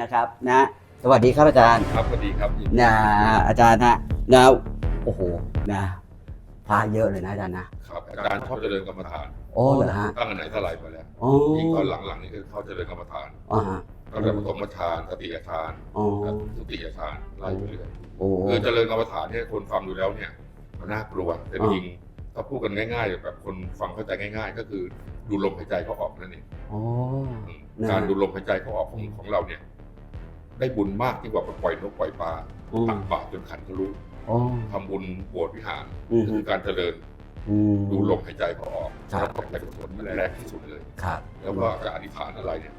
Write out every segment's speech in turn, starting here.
นะครับนะสวัสดีครับอาจารย์ครับสวัสดีครับยินดีนะอาจารย์นะนะโอ้โหนะพระเยอะเลยนะอาจารย์นะครับอาจารย์ชอบเจริญกรรมฐานโอ้เหรอฮะตั้งแต่ไหนเท่าไหร่มาแล้วโอ้ยิ่งตอนหลังๆนี่คือเขาเจริญกรรมฐานอ่าฮะตั้งแต่ปฐมฌานสติฌานอ๋อสติฌานไล่ไปเรื่อยโอ้คือเจริญกรรมฐานเนี่ยคนฟังดูแล้วเนี่ยมันน่ากลัวแต่อ่าจริงถ้าพูดกันง่ายๆแบบคนฟังเข้าใจง่าย ๆ ก็คือดูลมหายใจเขาออกนั่นเองโอ้อืมนะการดูลมหายใจเขาออกของของเราเนี่ย ได้บุญมากยิ่งกว่าปล่อยนกปล่อยปลาอืม ตักบาตรจนขันทะลุโอ้ทำบุญบวชวิหารอืม คือการเจริญอืม ดูลมหายใจเขาออกครับ แล้วก็เป็นกุศลแรงที่สุดเลย ครับแล้วก็จะอธิษฐานอะไรเนี่ย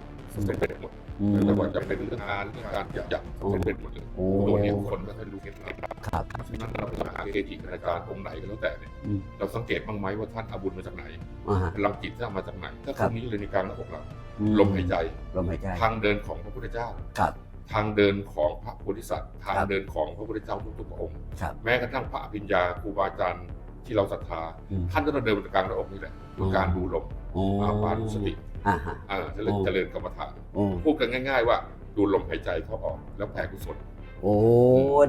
เป็นเป็นหมดอืม ไม่ว่าจะเป็นเรื่องงานเรื่องการอยากอยากเป็นเป็นหมดเลยโอ้ตัวเนี้คนไม่ค่อยรู้เคล็ดลับครับ ฉะนั้นเราจะหาเกจิอาจารย์องค์ไหนก็แล้วแต่เนี่ยอืม เราสังเกตบ้างไหมว่าท่านเอาบุญมาจากไหนอ่าฮะ พลังจิตท่านเอามาจากไหนถ้าคครับนนี้เลยในกลารหน้าอกเราอืลมหายใจลมหายใจทางเดินของพระพุทธเจ้า ครับ ทางเดินของพระโพธิสัตว์ทางครับเดินของพระพุทธเจ้าทุกๆพระองค์ครับแม้กระทั่งพระอภิญญาครูบาอาจารย์ที่เราศรัทธาอืมท่านก็ต้องเดินบนกลางหน้าอกนี่แหละคือการดูลมโอ้อาปานุสติอ่าฮะเออเจริญโอ้เจริญกรรมฐานโอ้พูดกันง่าย ๆ ว่าดูลมหายใจเข้าออกแล้วแผ่กุศลโอ้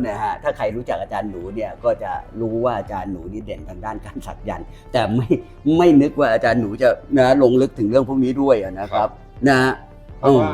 นะฮะ ถ้าใครรู้จักอาจารย์หนูเนี่ยก็จะรู้ว่าอาจารย์หนูนี่เด่นทางด้านการสักยันต์แต่ไม่ไม่นึกว่าอาจารย์หนูจะนะลงลึกถึงเรื่องพวกนี้ด้วยอะนะครับนะฮะเพราะว่า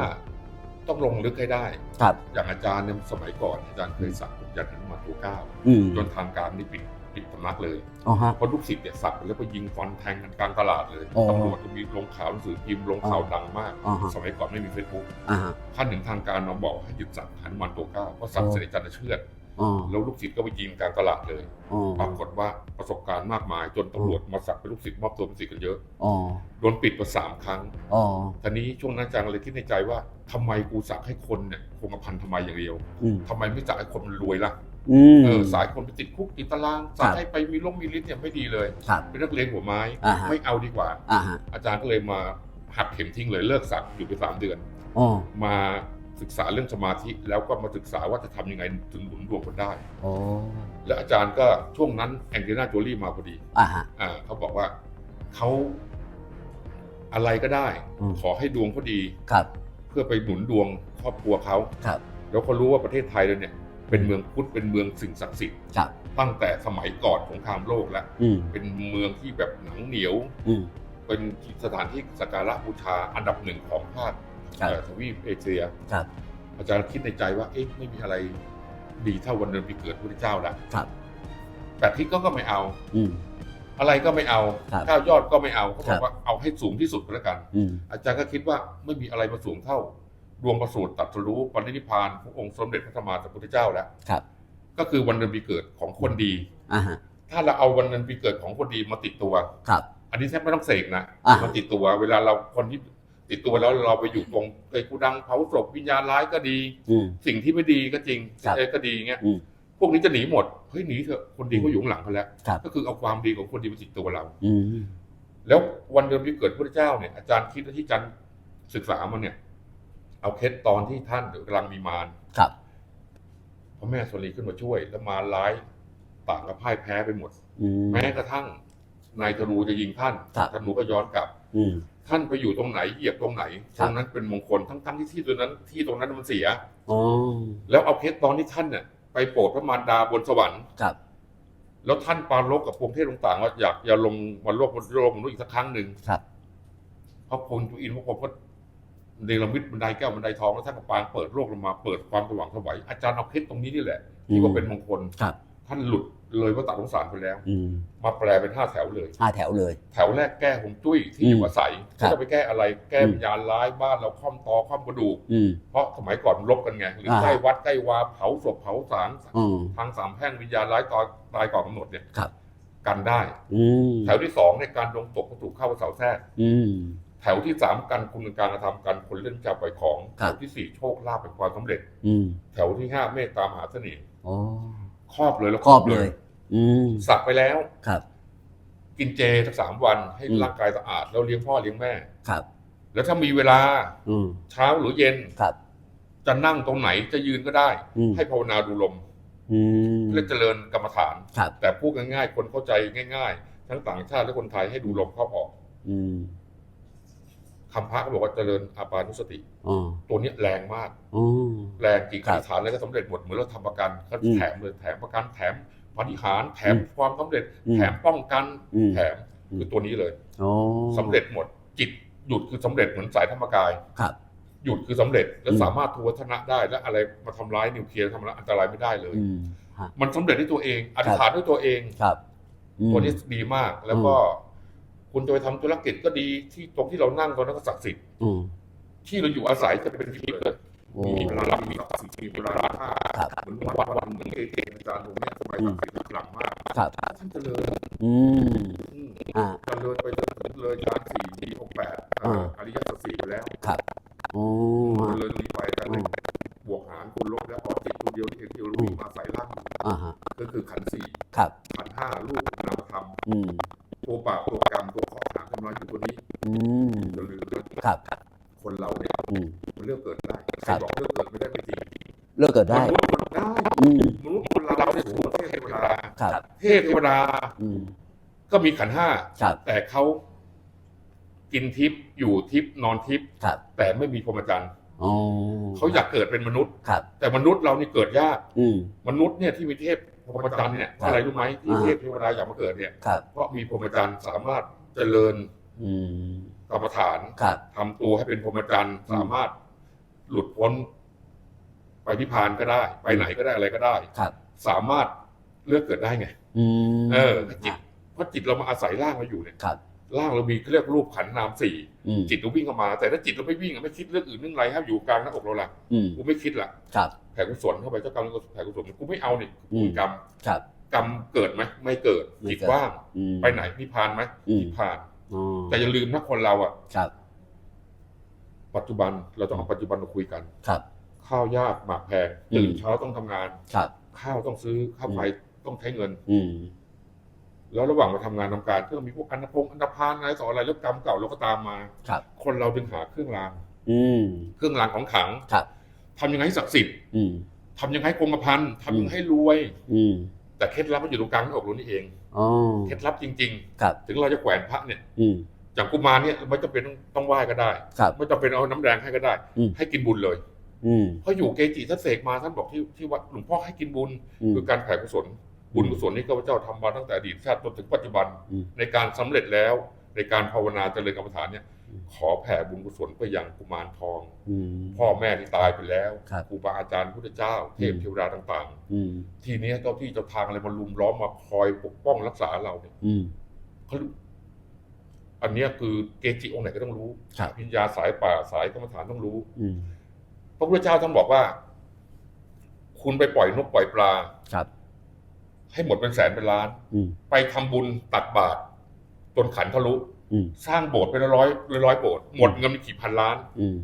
ต้องลงลึกให้ได้ ครับอย่างอาจารย์เนี่ยสมัยก่อนอาจารย์เคยสักยันหนุมานตัวเก้าอืมจนทางการนี่ปิดปิดสำนักเลย อ๋อฮะ เพราะลูกศิษย์เนี่ยสักแล้วก็ยิงฟันแทงกันกลางตลาดเลยอ๋อตำรวจก็มีลงข่าวหนังสือพิมพ์ลงข่าวดังมากอ๋อฮะ สมัยก่อนไม่มีเฟซบุ๊กอ่าฮะท่านถึงทางการมาบอกให้หยุดสักหนุมานตัวเก้าเพราะสักอ๋อ เสด็จจันทร์เชือดอ๋อแล้วลูกศิษย์ก็ไปยิงกลางตลาดเลย อ๋อปรากฏว่าประสบการณ์มากมาย จนตำรวจมาสักเป็นลูกศิษย์มอบตัวเป็นศิษย์กันเยอะอ๋อโดนปิดมาสามครั้ง อ๋อทีนี้ช่วงนั้นอาจารย์เลยคิดในใจว่าทำไมกูสักให้คนเนี่ยคงกระพันทำไมอย่างเดียวอืมทำไมไม่สักให้คนมันรวยล่ะอืมเออสายคนไปติดคุกติดตารางสักครับให้ไปมีล้มมีลิ้นเนี่ยไม่ดีเลยครับเป็นนักเรียนหัวไม้อ่าฮะไม่เอาดีกว่าอ่าฮะอาจารย์ก็เลยมาหักเข็มทิ้งเลยเลิกสักอยู่ไปสามเดือนอ๋อมาศึกษาเรื่องสมาธิแล้วก็มาศึกษาว่าจะทำยังไงถึงหนุนดวงคนได้อ๋อและอาจารย์ก็ช่วงนั้นแองเจลิน่าโจลี่มาพอดีอ่าฮะอ่าเขาบอกว่าเขาอะไรก็ได้อืมขอให้ดวงเขาดีครับ เพื่อไปหนุนดวงครอบครัวเขาครับ แล้วเขารู้ว่าประเทศไทยเราเนี่ยเป็นเมืองพุทธเป็นเมืองสิ่งศักดิ์สิทธิ์ครับ ตั้งแต่สมัยก่อนสงครามโลกแล้ว อืมเป็นเมืองที่แบบหนังเหนียว อืม เป็นสถานที่สักการะบูชาอันดับหนึ่งของภาคครับเอ่อทวีปเอเชียครับ อาจารย์คิดในใจว่าเอ๊ะไม่มีอะไรดีเท่าวันเดือนปีเกิดพระพุทธเจ้าแล้วครับ แต่ที่ก็ก็ไม่เอา อืม อะไรก็ไม่เอาครับก้าวยอดก็ไม่เอาเขาบครัอกบ ว่าเอาให้สูงที่สุดก็แล้วกัน อืม อาจารย์ก็คิดว่าไม่มีอะไรมาสูงเท่า ดวงประสูติตรัดสรู้ปณิธิพานขององค์สมเด็จพระธรรมาสัมพุทธเจ้าแล้วครับ ก็คือวันเดือนปีเกิดของคนดี อ่าฮะ ถ้าเราเอาวันเดือนปีเกิดของคนดีมาติดตัว ครับ อันนี้แทบไม่ต้องเสกนะอ่ามาติดตัวเวลาเราคนที่ติดตัวแล้วเราไปอยู่ตรงไอ้กูดังเผาศพวิญญาณร้ายก็ดี อืม สิ่งที่ไม่ดีก็จริงครับ เอ้ยก็ดีเงี้ยอืมพ วกนี้จะหนีหมดเฮ้ยหนีเถอะคนดีเขาอยู่ข้างหลังเขาแล้วครับ ก็คือเอาความดีของคนดีมาติดตัวเรา อืม แล้ววันเดือนปีเกิดพระเจ้าเนี่ยอาจารย์คิดว่าที่อาจารย์ศึกษามาเนี่ย เอาเคสตอนที่ท่านกำลังมีมารครับ พระแม่สรีขึ้นมาช่วย แล้วมารร้ายต่างกับพ่ายแพ้ไปหมด อืม แม้กระทั่งนายธนูจะยิงท่านครับ ธนูก็ย้อนกลับ อืม ท่านไปอยู่ตรงไหนเหยียบตรงไหนคตรับ รงนั้นเป็นมงคลทั้งทั้งที่ที่ตรงนั้นที่ตรงนั้นมันเสีย อ๋อ แล้วเอาเคสตอนที่ท่านเนี่ย ไปโปรดพระมารดาบนสวรรค์ ครับ แล้วท่านปรารลบกับพวงเทพต่างๆว่าอยากอย่าลงมาโลกบนโลกมนุษย์อีกสักครั้งหนึ่งครับ พระพงจุอินทร์พระผมก็เนรมิตบันไดแก้วบันไดทองแล้วท่านก็ปางเปิดโลกลงมาเปิดความสว่างไสวัยอาจารย์เอาเคสตรงนี้นี่แหละที่ว่าเป็นมงคล ครับ ท่านหลุดเลยว่าตัดสงสารไปแล้ว อืมมาแปลเป็นห้าแถวเลย ห้าแถวเลย แถวแรกแก้หงจุ้ยที่อยู่อาศัยครับจะไปแก้อะไรแก้อืมวิญญาณร้ายบ้านเราคว่ำตอคว่ำกระดูก อืม เพราะสมัยก่อนรบกันไงหรืออ่าใกล้วัดใกล้วาเผาศพเผาสางอืม ทางสามแพร่งวิญญาณร้ายตายตายก่อนกำหนดเนี่ยครับ กันได้ อืมแถวที่สองในยการลงตกวัตถุเข้าเสาแทรกอืม แถวที่สามการคุณการกระทำการคนเล่นจับปล่อยของครัแถบ วที่สี่โชคลาภเป็นความสำเร็จ อืมแถวที่ห้าเมตตามหาเสน่ห์อ๋อ ครอบเลยแล้วครอบเลย อืมสักไปแล้ว ครับ กินเจสักสามวันให้อืมร่างกายสะอาดแล้วเลี้ยงพ่อเลี้ยงแม่ ครับ แล้วถ้ามีเวลา อืมเช้าหรือเย็น ครับ จะนั่งตรงไหนจะยืนก็ได้ อืมให้ภาวนาดูลมอืมเพื่อเจริญกรรมฐาน ครับ แต่พูดง่ายๆ คนเข้าใจง่าย ๆ ทั้งต่างชาติและคนไทยให้ดูลมเข้าออก อืม คำพระก็บอกว่าเจริญอาปานุสติ อ๋อตัวเนี้ยแรงมาก อ๋อ แรงจริงครัอบธิษฐานอะไรก็สำเร็จหมดเหมือนเราทำประกันก็อืมแถมเลยแถมประกันแถมปฏิหารแถมอืมความสำเร็จ อืมแถมป้องกันอืม แถมอืมคือตัวนี้เลยอ๋อ สำเร็จหมด จิตหยุดคือสำเร็จเหมือนสายธรรมกายครับหยุดคือสำเร็จและอืม สามารถทูวัฒนะได้และอะไรมาทำร้ายนิวเคลียร์ทำร้ายอันตรายไม่ได้เลย อืมฮะ มันสำเร็จด้วยตัวเองอธิษฐานด้วยตัวเอง ครับอืม ตัวนี้ดีมากแล้วก็ คุณจะไปทำธุรกิจก็ดีที่ตรงที่เรานั่งตรงนั้นก็ศักดิ์สิทธิ์อืม ที่เราอยู่อาศัยจะเป็นที่เกิดโอ้ มีเวลามีศักดิ์สิทธิ์มีเวลาค่าครับ เหมือนวันวันเหมือนเกจิอาจารย์ตรงเนี้ยสมัยศักดิ์สิทธิ์หลังมากครับ ท่านเจริญอืมอืมอ่า เจริญไปจนถึงเลยจานสี่สี่หกแปดเอ่ออริยสัจสี่ไปแล้ว ครับโอ้เจริญตรงนี้ไปแต่เลยบวกหารคูณลบแล้วพอจิตตัวเดียวที่เองที่เราวิ่งมาใส่ร่างอยู่อ่าฮะก็คือขันธ์สี่ครับ ขันธ์ห้ารูปนามธรรมอืม ตัวบาปตัวกรรมตัวข้อหาทำลายอยู่ตัวนี้อืมอย่าลืมนะครับ คนเราเนี่ยอืม มันเลือกเกิดได้ใคครัรบบอกเลือกเกิดไม่ได้ไม่จริงเลิกเกิดได้ มนุษย์มันได้อืม มนุษย์คนเราเนี่ยสูงกว่าเทพเทวดาครับ เทพเทวดาอืม ก็มีขันธ์ห้าครับ แต่เขากินทิพย์อยู่ทิพย์นอนทิพย์ครับ แต่ไม่มีพรหมจรรย์อ๋อเขาอยากเกิดเป็นมนุษย์ ครับ แต่มนุษย์เรานี่เกิดยาก อืม มนุษย์เนี่ยที่มีเทพ พรหมจรรย์เนี่ยเพราะอะไรรู้ไหมที่อ่าเทพเทวดาอยากมาเกิดเนี่ยครับเพราะมีพรหมจรรย์สามารถเจริญอืมกรรมฐานครับทำตัวให้เป็นพรหมจรรย์อืมสามารถหลุดพ้น ไปนิพพานก็ได้ ไปไหนก็ได้อะไรก็ได้ ครับ สามารถเลือกเกิดได้ไง อืมเออจิตเพราะจิตเรามาอาศัยร่างเราอยู่เนี่ย ครับ ร่างเรามีเรียกรูปขันธ์นามสี่อืม จิตเราวิ่งเข้ามา แต่ถ้าจิตเราไม่วิ่งอะไม่คิดเรื่องอื่นเรื่องอะไรครับอยู่กลางหน้าอกเราละอืม กูไม่คิดละครับ แผ่กุศลเข้าไปเจ้ากรรมแผ่กุศลกูไม่เอานี่อืม กรรมครับ กรรมเกิดไหมไม่เกิดไม่จิตเกิดว่างอืมไปไหนนิพพานไหมอืมนิพพาน อ๋อแต่อย่าลืมนะคนเราอะ ครับ ปัจจุบันเราต้องเอาปัจจุบันมาคุยกัน ครับ ข้าวยากหมากแพงอืม ตื่นเช้าต้องทำงาน ครับ ข้าวต้องซื้อข้าวไฟต้องใช้เงิน อืม แล้วระหว่างมาทำงานทำการก็มีพวกอันธพงอันธพาลอะไรต่ออะไรแล้วกรรมเก่าเราก็ตามมาครับ คนเราจึงหาเครื่องรางอืมเครื่องรางของขลังครับทำยังไงให้ศักดิ์สิทธิ์อืมทำยังไงให้คงกระพันทำยังไงให้รวย อืมแต่เคล็ดลับมันอยู่ตรงกลางหน้าอกเรานี่เองอ๋อเคล็ดลับจริงครับๆถึงเราจะแขวนพระเนี่ยอืมอย่างกุมารเนี่ยไม่จำเป็นต้องต้องไหว้ก็ได้ครับไม่จำเป็นเอาน้ำแดงให้ก็ได้อืมให้กินบุญเลยอืมเพราะอยู่เกจิท่านเสกมาท่านบอกที่ที่วัดหลวงพ่อให้กินบุญอืมคือการแผ่กุศล บุญกุศลนี้ข้าพเจ้าทำมาตั้งแต่อดีตชาติจนถึงปัจจุบันอืมในการสำเร็จแล้วในการภาวนาเจริญกรรมฐานเนี่ยอืมขอแผ่บุญกุศลไปยังกุมารทองอืมพ่อแม่ที่ตายไปแล้วครับครูบาอาจารย์พุทธเจ้า เทพอืมเทวดาต่างอืมๆทีเนี้ยเจ้าที่เจ้าทางอะไรมาลุมล้อมมาคอยปกป้องรักษาเราเนี่ยอืมเขาอันเนี้ยคือเกจิองค์ไหนก็ต้องรู้ครับพิญญาสายป่าสายกรรมฐานต้องรู้อืมพระพุทธเจ้าท่านบอกว่า คุณไปปล่อยนกปล่อยปลาครับ ให้หมดเป็นแสนเป็นล้าน อืม ไปทำบุญตักบาตรจนขันทะลุ อืม สร้างโบสถ์เป็นร้อยร้อยร้อยโบสถ์หมดเงินไปกี่พันล้าน อืม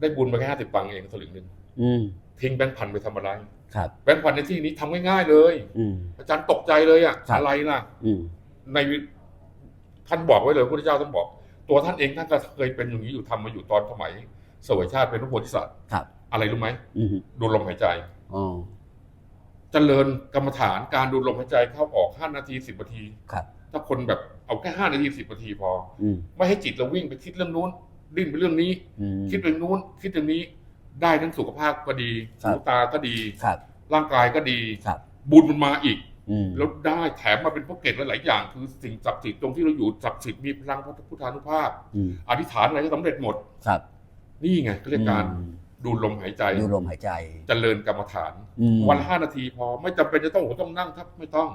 ได้บุญไปแค่ห้าสิบตังค์เองสลึงหนึ่งอืม ทิ้งแบงค์พันไปทำอะไรครับ แบงค์พันในที่นี้ทำง่ายๆเลย อืม อาจารย์ตกใจเลยอะครับ อะไรล่ะ อืม ในท่านบอกไว้เลยพระพุทธเจ้าท่านบอก ตัวท่านเองท่านก็เคยเป็นอย่างนี้อยู่ทำมาอยู่ตอนสมัยเสวยชาติเป็นพระโพธิสัตว์ครับ อะไรรู้ไหมอืมดูลมหายใจ อ๋อ เจริญกรรมฐานการดูลมหายใจเข้าออกห้านาทีสิบนาที ครับ ถ้าคนแบบเอาแค่ห้านาทีสิบนาทีพอ อืมไม่ให้จิตเราวิ่งไปคิดเรื่องนู้น ดิ้นไปเรื่องนี้ อืม คิดเรื่องนู้น คิดเรื่องนี้ได้ทั้งสุขภาพก็ดีครับหูตาก็ดี ครับ ร่างกายก็ดี ครับ บุญมันมาอีก อืมแล้วได้แถมมาเป็นพวกเกตหลายๆอย่าง คือสิ่งศักดิ์สิทธิ์ตรงที่เราอยู่ศักดิ์สิทธิ์มีพลังพระพุทธานุภาพ อืมอธิษฐานอะไรก็สำเร็จหมด ครับนี่ไงก็เรียกการอืม ดูลมหายใจดูลมหายใจ เจริญกรรมฐาน อืม วันละห้านาทีพอไม่จำเป็นจะต้องโอ้โหต้องนั่งทับไม่ต้อง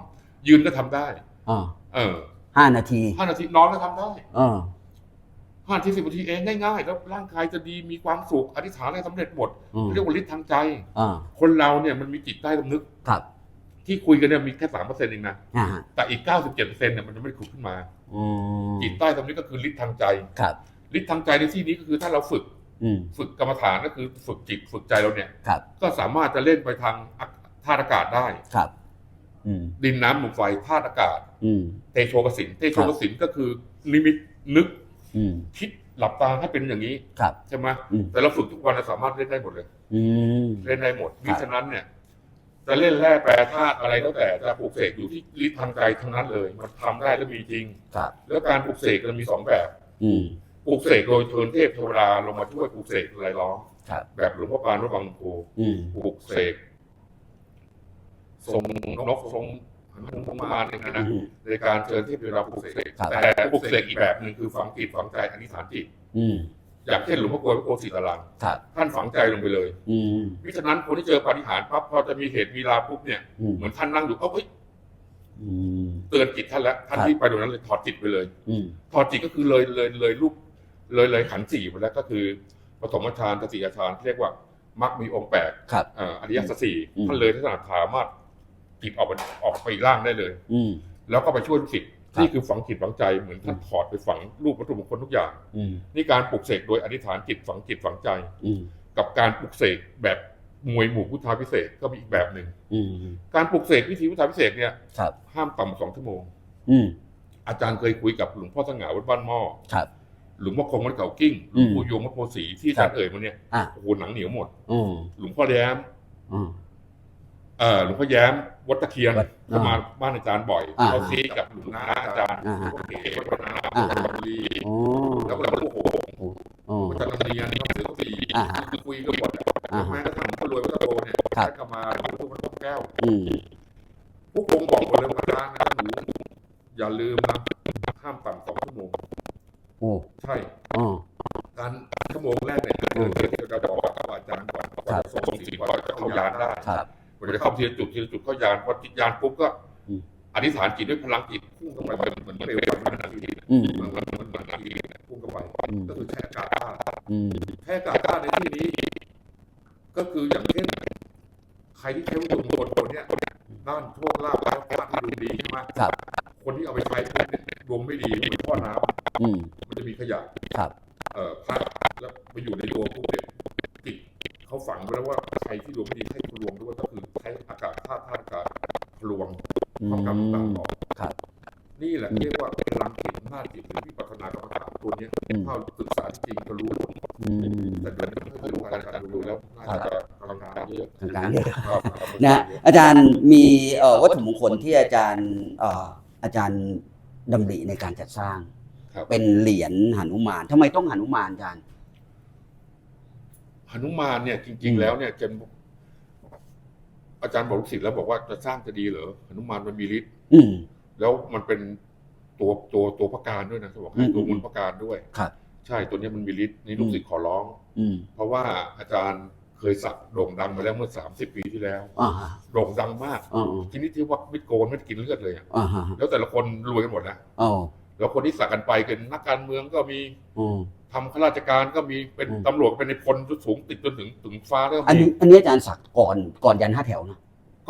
ยืนก็ทำได้ อ่าเออห้านาทีห้านาทีนอนก็ทำได้อ่าห้านาทีสิบนาทีเองง่ายๆแล้วร่างกายจะดีมีความสุขอธิษฐานอะไรสำเร็จหมดอืมเรียกว่าฤทธิ์ทางใจ อ่าคนเราเนี่ยมันมีจิตใต้สำนึกครับที่คุยกันเนี่ยมีแค่สามเปอร์เซ็นต์เองนะอ่าฮะแต่อีกเก้าสิบเจ็ดเปอร์เซ็นต์เนี่ยมันจะไม่ได้ขุดขึ้นมา อืมจิตใต้สำนึกก็คือฤทธิ์ทางใจครับฤทธิ์ทางใจในที่นี้ก็คือถ้าเราฝึก อืมฝึกกรรมฐานก็คือฝึกจิตฝึกใจเราเนี่ย ครับ ก็สามารถจะเล่นไปทางธาตุอากาศได้ ครับ อืม ดินน้ำลมไฟธาตุอากาศ อืม เตโชกสินเตโชกสินก็คือนิมิตนึกอืม คิดหลับตาให้เป็นอย่างนี้ครับ ใช่ไหมอืม แต่เราฝึกทุกวันเราสามารถเล่นได้หมดเลย อืม เล่นได้หมดครัมิบฉะนั้นเนี่ย จะเล่นแร่แปรธาตุอะไรก็แต่จะปลูกเสกอยู่ที่ฤทธิ์ทางใจทั้งนั้นเลย มันทำได้และมีจริง ครับ แล้วการปลูกเสกมันมีสองแบบ อืม ปลูกเสกโดยเทินเทพเทวดาลงมาช่วยปลูกเสกรายล้อมครับ แบบหลวงพ่อปานวัดบางโพอืมปลูกเสกทรงนกทรงหนุมานเนี่ยนะอืม ในการเชิญเทพเทวดาปลูกเสกครับ แต่ปลูกเสกอีกแบบหนึ่งคือฝังจิตฝังใจอธิษฐานจิต อืมอย่างเช่นหลวงพ่อกลวยพระโกศิตลังครับท่านฝังใจลงไปเลยอืมมิฉะนั้นคนที่เจอปาฏิหารย์ปั๊บพอจะมีเหตุมีลาปุ๊บเนี่ยอืมเหมือนท่านนั่งอยู่เอ้าเฮ้ยอืม เตือนจิตท่านแล้วท่านครับ ที่ไปตรงนั้นเลยถอดจิตไปเลย อืม ถอดจิตก็คือเลยเลยเลยรูป เลยเลยขันธ์สี่ไปแล้วก็คือปฐมฌานตติยฌานที่เรียกว่ามักมีองค์แปดครับเอ่ออริยสัจสี่อืม ท่านเลยท่านสามารถจิตออกไปออกไปอีกร่างได้เลย อืม แล้วก็ไปช่วยลูกศิษย์ครับ นี่คือฝังจิตฝังใจเหมือนท่านถอดไปฝังรูปวัตถุมงคลทุกอย่าง อืมนี่การปลุกเสกโดยอธิษฐานจิตฝังจิตฝังใจ อืมกับการปลุกเสกแบบมวยหมู่พุทธาพิเศษกก็มีอีกแบบหนึ่งอืมการปลุกเสกวิธีพุทธาพิเศษกเนี่ยครับ ห้ามต่ำกว่าสองชั่วโมง อืมอาจารย์เคยคุยกับหลวงพ่อสง่าวัดบ้านหม้อ ครับ หลวงพ่อคงวัดเขากิ้งหลอืวงมปู่โยมวัดโพสีที่อาจารย์เอ่ยมาเนี่ยอะ โอ้โหหนังเหนียวหมดอืมหลวงพ่อแย้มอืม เอ่อหลวงพ่อแย้มวัดตะเคียนวัดเข้ามาบ้านอาจารย์บ่อยอ่าเขาซีกับหลวงน้าอาจารย์อ่าฮะหลวงเก๋วัดนาอ่า วัดฮะบางรีโอ้แล้วก็หลวงพ่อโหงโอ้วัดจันทเนียนวัดเสือสีอ่าฮะคือคุยกันหมดอ่าฮะแม้กระทั่งพระรวยวัดตะโกเนี่ยครับท่านก็มาหลวงพ่อวัดแก้ว อืม ผู้คงบอกหมดเลยว่าอาจารย์นะหนูอย่าลืมนะห้ามต่ำสองชั่วโมง โอ้ใช่อ๋อ การชั่วโมงแรกเนี่ยเดินเดินจะบอกกับอาจารย์ก่อนก่อนจะส่งสิ่งก่อนจะเข้ายานได้ครับมันจะเข้าทีละจุดทีละจุดเข้ายานพอจิตยานปุ๊บก็อืม อธิษฐานจิตด้วยพลังจิตพุ่งเข้าไปเหมือนเหมือนเปลวไฟมันนาทีอืมเหมือนเหมือนเหมือนเหมือนนาทีเนี่ยพุ่งเข้าไปอืมก็คือแช่อากาศธาตุอืมแช่อากาศธาตุในที่นี้ ก็คืออย่างเช่นใครที่ใช้วัตถุมงคลตัวเนี้ยด้านโชคลาภแล้วพลาดที่ดวงดีใช่ไหมครับ คนที่เอาไปใช้ปุ๊บเนี่ยดวงไม่ดีเหมือนท่อน้ำอืมมันจะมีขยะครับเอ่อพระแล้วไปอยู่ในตัวพวกเด็กจิตเขาฝังไว้แล้วว่าใครที่ดวงไม่ดีให้ทะลวงด้วยก็คือใช้อากาศธาตุธาตุอากาศทะลวงอืความกรรมต่างมๆออกครับ นี่แหละเรียกว่าพลังจิตหน้าจจิตหรือวิปัสสนากรรมฐานตัวเนี้ยอืมถ้าศึกษาจริงๆก็รู้อืมแต่เดี๋ยวนี้ไม่ค่อยรู้การการดูแล้วน่าจะกำลังการเยอะกลางๆเยอะครับนะอาจารย์มีเอ่อวัตถุมงคลที่อาจารย์เอ่ออาจารย์ดำริในการจัดสร้างครับเป็นเหรียญหนุมานทำไมต้องหนุมานอาจารย์หนุมานเนี่ยจอืริงมๆแล้วเนี่ยจะอาจารย์บอกลูกศิษย์แล้วบอกว่าจะสร้างจะดีเหรอหนุมานมันมีฤทธิ์อืมแล้วมันเป็นตัวตัวตัวประการด้วยนะเขาบอกให้อืมตัวมนต์ประการด้วยครับ ใช่ตัวเนี้ยมันมีฤทธิ์นี่ลูกศิษย์ขอร้อง อืมเพราะว่าอาจารย์ เคยสักโด่งดังมาแล้วเมื่อ 30 ปีที่แล้วอ่าฮะโด่งดังมากอ่าทีนี้ที่ว่าไม่โกนไม่กินเลือดเลยอะอ่าฮะแล้วแต่ละคนรวยกันหมดนะอ๋อแล้วคนที่สักกันไปเป็นนักการเมืองก็มีอ๋อ ทำข้าราชการก็มีเป็นอืม ตำรวจเป็นในพลสูงติดจนถึงถึงฟ้าแล้วก็อันมีนี้อันนี้อาจารย์สักก่อนก่อนยันห้าแถวนะ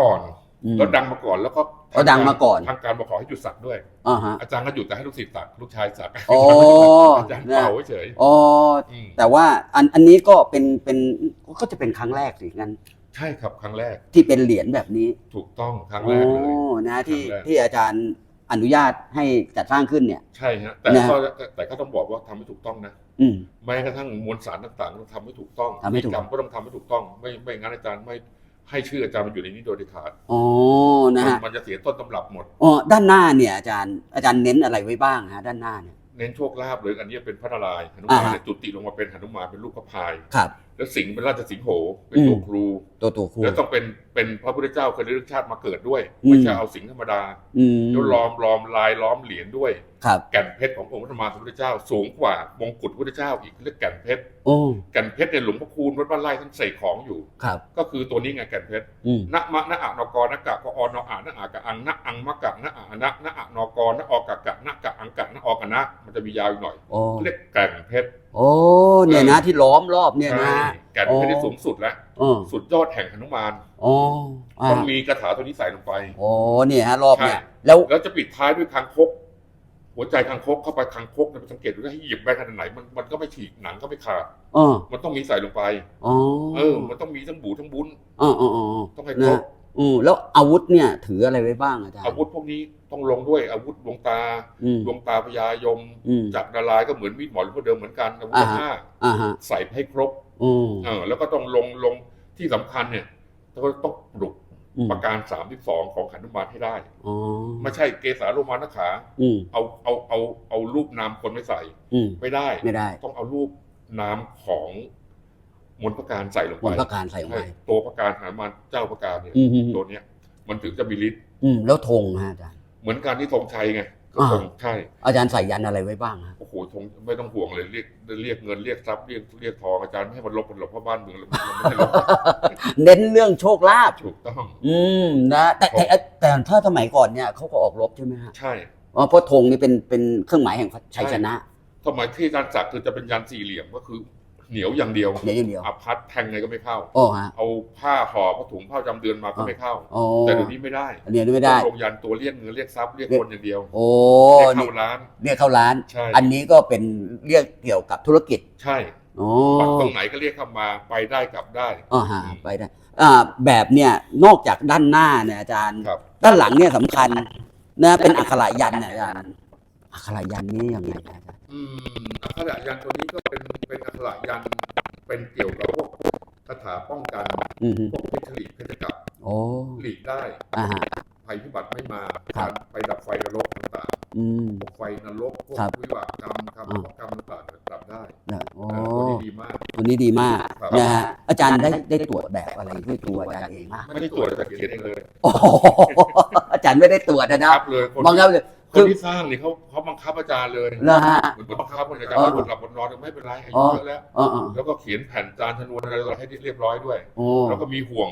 ก่อน อืม แล้วดังมาก่อนแล้วก็อ๋อดังมาก่อน ทางการบอกขอให้หยุดสักด้วย อ่าฮะ อาจารย์ก็หยุดแต่ให้ลูกศิษย์สักลูกชายสักอ๋อ อาจารย์เป่าเฉยอ๋อๆอืมแต่ว่าอันอันนี้ก็เป็นเป็นก็จะเป็นครั้งแรกสิงั้น ใช่ครับครั้งแรกที่เป็นเหรียญแบบนี้ถูกต้องครั้งแรกเลย โอ้นะที่ครั้งแรก ที่อาจารย์อนุญาตให้จัดสร้างขึ้นเนี่ย ใช่ฮะแต่นะ ก็แต่ก็ต้องบอกว่าทำให้ถูกต้องนะ อืม แม้กระทั่งมวลสารต่างๆต้องทำให้ถูกต้องทำให้ถูกพิธีรรมก็ต้องทำให้ถูกต้อง ไม่ไม่งั้นอาจารย์ไม่ ให้ชื่ออาจารย์มันอยู่ในนี้โดยเด็ดขาดอ๋อนะมันฮะมันจะเสียต้นตำรับหมดอ๋อด้านหน้าเนี่ยอาจารย์อาจารย์เน้นอะไรไว้บ้างฮะด้านหน้าเนี่ยเน้นโชคลาภเลยอันนี้เป็นพระนารายณ์หนุมานอ่าฮะเนี่ยจุติลงมาเป็นหนุมานเป็นลูกพระพายครับแล้วสิงห์เป็นราชสิงโหเป็นตัวอืมครูตัวตัวครูแล้วต้องเป็นเป็นพระพุทธเจ้าเคยเลือกชาติมาเกิดด้วยอืมไม่ใช่เอาสิงห์ธรรมดาอืมแล้วล้อมล้อมลายล้อมเหรียญด้วยครับแก่นเพชรขององค์พระธรรมาสัมพุทธเจ้า สูงกว่ามงกุฎพระพุทธเจ้าอีกเรียกแก่นเพชรโอ้แก่นเพชรเนี่ยหลวงพ่อคูณวัดบ้านไร่ท่านใส่ของอยู่ครับก็คือตัวนี้ไงแก่นเพชรอืมนะมะนะอะนกนะกะกออนอะนะอากะอังนะอังมะกะนะอะนะนะอะนกนะออกะกะนะกะอังกะนะออกะนะมันจะมียาวอีกหน่อยโอ้เรียกแก่นเพชรโอ้เนี่ยนะที่ล้อมรอบเนี่ยนะใช่แก่นเพชรที่สูงสุดแล้วเออสุดยอดแห่งหนุมานอ๋ออ่าต้องมีคาถาตัวนี้ใส่ลงไปโอ้เนี่ยฮะรอบเนี่ยใช่แล้วแล้วจะปิดท้ายด้วยคางคก หัวใจคางคกเข้าไปคางคกเนี่ยมันสังเกตดูได้ให้หยิบไปขนาดไหนมันมันก็ไม่ฉีกหนังก็ไม่ขาดเออมันต้องมีใส่ลงไปอ๋อเออ มันต้องมีทั้งบูทั้งบุญอ๋ออ๋ออ๋อต้องให้ครนะบอืมแล้วอาวุธเนี่ยถืออะไรไว้บ้างอาจารย์อาวุธพวกนี้ต้องลงด้วยอาวุธดวงตาอืมดวงตาพญายมอืมจากนารายณ์ก็เหมือนมีดหมอหลวงพ่อเดิมเหมือนกันอาวุธอ่าฮะห้าอ่าฮะใส่ให้ครบอืมเออแล้วก็ต้องลงลงที่สำคัญเนี่ยต้องต้องปลุกอืม ประการสามสิบสองของขันธุมารให้ได้อ๋อไม่ใช่เกสาโลมานะขาอืมเอาเอาเอาเอารูปนามคนไม่ใส่อืมไม่ได้ไม่ได้ ต้องเอารูปนามของมนต์ประการใส่ลงมไปนต์ประการใส่ลงไปใช่ตัวประการหามาเจ้าประการเนี่ยอืมอืมตัวเนี้ย มันถึงจะมีฤทธิ์อืมแล้วธงฮะอาจารย์เหมือนการที่ธงชัยไง ก็อ่าธงใช่อาจารย์ใส่ยันอะไรไว้บ้างฮะโอ้โหธงไม่ต้องห่วงเลยเรียกเรียกเงินเรียกทรัพย์เรียกเรียกทองอาจารย์ไม่ให้มันลบมันหรอกเพราะบ้านเมืองเรามันไม่ได้ลบเน้นเรื่องโชคลาภถูกต้อง อืมนะแต่แต่แต่แต่ถ้าสมัยก่อนเนี่ยเขาก็ออกรบใช่ไหมฮะใช่อ๋อเพราะธงนี่เป็นเป็นเครื่องหมายแห่งชัยชนะสมัยที่อาจารย์จักรคือจะเป็นยันสี่เหลี่ยมก็คือ เหนียวอย่างเดียวเดี๋ยวอย่างเดียวอับพัดแทงไงก็ไม่เข้าโอ้ฮะเอาผ้าห่อผ้าถุงผ้าประจำเดือนมาก็ไม่เข้าโอ้แต่เดี๋ยวนี้ไม่ได้อันนี้ไม่ได้ต้องลงยันตัวเรียกเงินเรียกทรัพย์เรียกคนอย่างเดียว โอ้เรียกนี่เข้าร้านเรียกเข้าร้านใช่อันนี้ก็เป็นเรียกเกี่ยวกับธุรกิจใช่โอ้ปักตรงไหนก็เรียกเข้ามาไปได้กลับได้อ่าฮะไปได้อ่าแบบเนี่ยนอกจากด้านหน้าเนี่ยอาจารย์ครับด้านหลังเนี่ยสำคัญนะเป็นอักขระยันต์เนี่ยอาจารย์ อักขระยันต์นี่ยังไงนะอาจารย์อืมอักขระยันต์ตัวนี้ก็เป็นเป็นอักขระยันต์เป็นเกี่ยวกับพวกคาถาป้องกันอืมฮึพวกเพชรหลีกเพชรกัดโอ้หลีกได้อ่าฮะ ภัยพิบัติไม่มาครับ การไปดับไฟนรกต่างอืม ๆพวกไฟนรกพวกครับวิบากกรรมกรรมอ่า กรรมต่างๆดับได้นะโอ้เออตัวนี้ดีมาก ตัวนี้ดีมากครับ นะฮะอาจารย์ได้ได้ตรวจแบบอะไรด้วยตัวอาจารย์เองมากไม่ได้ตรวจแต่เขียนเองเลยโอ้โหอาจารย์ไม่ได้ตรวจนะคครัรับบเลยคนบางครับคคืนอที่สร้างนี่เขาเขา บังคับอาจารย์เลยแล้วฮะ เหมือนบังคับอาจารย์อ๋อ ว่าบทหลับบทนอนไม่เป็นไรอายุเยอะแล้ว อ๋ออ๋อแล้วก็เขียนแผ่นจานชนวนอะไรให้เรียบร้อยด้วย โอ้ แล้วก็มีห่วง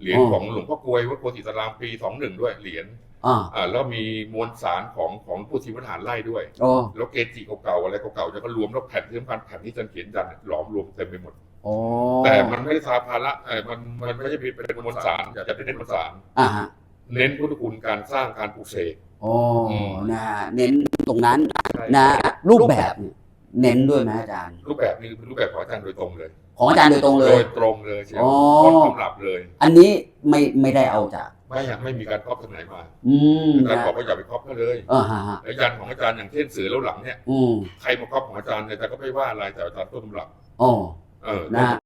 เหรียญอ๋อ ของหลวงพ่อกลวยวัดโพธิสารามปีสองหนึ่งด้วยเหรียญอ่าอ่าแล้วมีมวลสารของของผู้ชีวทหารไล่ด้วย โอ้แล้วเกจิเก่าๆอะไรเก่าๆจะก็รวมแล้วแผ่นที่สำคัญแผ่นที่อาจารย์เขียนยันหลอมรวมเต็มไปหมด โอ้แต่มันไม่ได้ทาภาระเออมันมันไม่ใช่เป็นมวลสารอย่าจะเน้นมวลสาร อ่าฮะเน้นพุทธคุณการสร้างการปลูกเสกโอ้อืมนะฮะเน้นตรงนั้นใช่นะ รูปแบบเนี่ยเน้นด้วยไหมอาจารย์ รูปแบบนี้เป็นรูปแบบของอาจารย์โดยตรงเลย ของอาจารย์โดยตรงเลโดย ยตรงเลยเชียวอ๋อ ต้นตำรับเลยอันนี้ไม่ไม่ได้เอาจาก ไม่อยากไม่มีการครอบจากไหนมาอืมอาจารย์นะบอกว่าอย่าไปครอบเขาเลยเออฮะฮะแล้วยันของอาจารย์อย่างเช่นเสือแล้วหลังเนี่ยอืมใครมาครอบของอาจารย์เนี่ยแต่ก็ไม่ว่าอะไรแต่อาจารย์ต้นตำรับโอ้เออ นะ